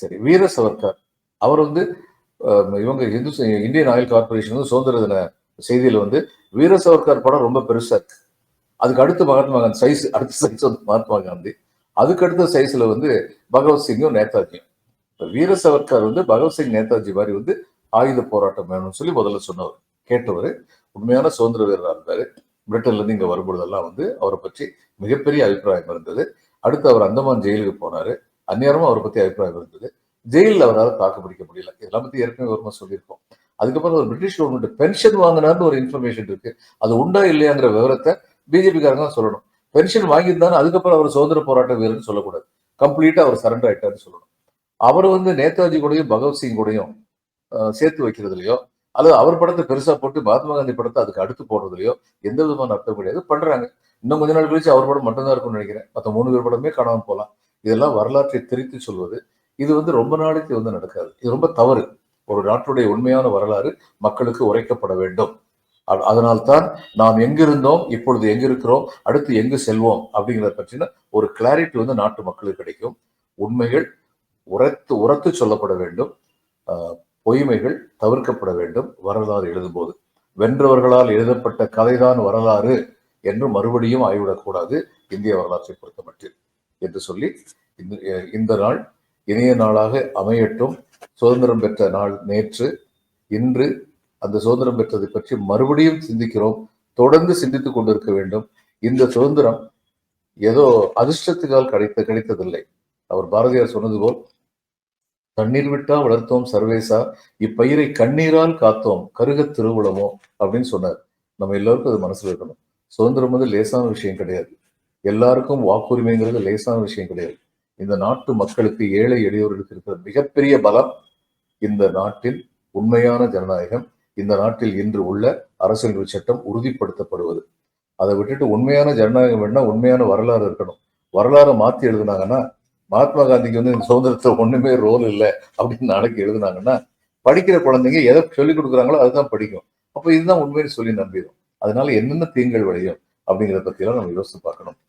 சரி வீர சவர்கர் அவர் வந்து இவங்க இந்து இந்தியன் ஆயில் கார்பரேஷன் வந்து சுதந்திர தின செய்தியில வந்து வீர சவர்கர் படம் ரொம்ப பெருசா இருக்கு. அதுக்கு அடுத்து மகாத்மா காந்தி சைஸ் அடுத்த சைஸ் வந்து மகாத்மா காந்தி. அதுக்கு அடுத்த சைஸ்ல வந்து பகவத் சிங்கும் நேதாஜியும். வீர சவர்கர் வந்து பகவத்சிங் நேதாஜி மாதிரி வந்து ஆயுத போராட்டம் வேணும்னு சொல்லி முதல்ல சொன்னவர் கேட்டவர். உண்மையான சுதந்திர வீரராக இருந்தார். பிரிட்டன்ல இருந்து வரும்பொழுதெல்லாம் வந்து அவரை பற்றி மிகப்பெரிய அபிப்பிராயம் இருந்தது. அடுத்து அவர் அந்தமான் ஜெயிலுக்கு போனாரு. அந்நேரமும் அவரை பத்தி அபிப்பிராயம் இருந்தது. ஜெயிலில் அவரால் தாக்கு பிடிக்க முடியல. இதெல்லாம் பத்தி ஏற்கனவே ஒருமா சொல்லியிருக்கோம். அதுக்கப்புறம் ஒரு பிரிட்டிஷ் கவர்மெண்ட் பென்ஷன் வாங்கினார்னு ஒரு இன்ஃபர்மேஷன் இருக்கு. அது உண்டா இல்லையாங்கிற விவரத்தை பிஜேபிக்காரங்க தான் சொல்லணும். பென்ஷன் வாங்கியிருந்தாலும் அதுக்கப்புறம் அவர் சுதந்திர போராட்ட வீரர்னு சொல்லக்கூடாது. கம்ப்ளீட்டா அவர் சரண்டர் ஆயிட்டாருன்னு சொல்லணும். அவர் வந்து நேதாஜி கூடயும் பகவத்சிங் கூடயும் சேர்த்து வைக்கிறதுலையோ அல்லது அவர் படத்தை பெருசா போட்டு மகாத்மா காந்தி படத்தை அதுக்கு அடுத்து போடுறதுலையோ எந்த விதமான அர்த்தம் கிடையாது. பண்றாங்க. இன்னும் கொஞ்ச நாள் கழிச்சு அவர் படம் மட்டும்தான் இருக்கும்னு நினைக்கிறேன். மற்ற மூணு பேர் படமே காணாமல் போகலாம். இதெல்லாம் வரலாற்றை திரித்து சொல்வது இது வந்து ரொம்ப நாளைக்கு வந்து நடக்காது. இது ரொம்ப தவறு. ஒரு நாட்டுடைய உண்மையான வரலாறு மக்களுக்கு உரைக்கப்பட வேண்டும். அ- அதனால்தான் நாம் எங்கிருந்தோம் இப்பொழுது எங்க இருக்கிறோம் அடுத்து எங்கு செல்வோம் அப்படிங்கிறத பற்றின ஒரு கிளாரிட்டி வந்து நாட்டு மக்களுக்கு கிடைக்கும். உண்மைகள் உரத்து உரத்து சொல்லப்பட வேண்டும். பொய்மைகள் தவிர்க்கப்பட வேண்டும் வரலாறு எழுதும்போது. வென்றவர்களால் எழுதப்பட்ட கதைதான் வரலாறு என்று மறுபடியும் ஆய்விடக்கூடாது. இந்திய வரலாற்றை பொறுத்தமட்டில் என்று சொல்லி இந்த இந்த நாள் இணைய நாளாக அமையட்டும். சுதந்திரம் பெற்ற நாள் நேற்று. இன்று அந்த சுதந்திரம் பெற்றதை பற்றி மறுபடியும் சிந்திக்கிறோம். தொடர்ந்து சிந்தித்துக் கொண்டிருக்க வேண்டும். இந்த சுதந்திரம் ஏதோ அதிர்ஷ்டத்துக்கால் கிடைத்த கிடைத்ததில்லை. அவர் பாரதியார் சொன்னது போல் தண்ணீர் விட்டா வளர்த்தோம் சர்வேசா இப்பயிரை கண்ணீரால் காத்தோம் கருகத் திருவுளமோ? அப்படின்னு சொன்னார். நம்ம எல்லாருக்கும் அது மனசுல இருக்கணும். சுதந்திரம் வந்து லேசான விஷயம் கிடையாது. எல்லாருக்கும் வாக்குரிமைங்கிறது லேசான விஷயம் கிடையாது. இந்த நாட்டு மக்களுக்கு ஏழை எளியவர்களுக்கு இருக்கிற மிகப்பெரிய பலம் இந்த நாட்டில் உண்மையான ஜனநாயகம் இந்த நாட்டில் இன்று உள்ள அரசியல் சட்டம் உறுதிப்படுத்தப்படுவது. அதை விட்டுட்டு உண்மையான ஜனநாயகம் வேணா உண்மையான வரலாறு இருக்கணும். வரலாறை மாத்தி எழுதுனாங்கன்னா மகாத்மா காந்திக்கு வந்து இந்த சுதந்திரத்துல ஒண்ணுமே ரோல் இல்லை அப்படின்னு நாளைக்கு எழுதுனாங்கன்னா படிக்கிற குழந்தைங்க எதை சொல்லிக் கொடுக்குறாங்களோ அதுதான் படிக்கும். அப்போ இதுதான் உண்மையை சொல்லி நம்பிடும். அதனால என்னென்ன தீங்குகள் விளையும் அப்படிங்கிறத பத்தி எல்லாம் நம்ம யோசித்து பார்க்கணும்.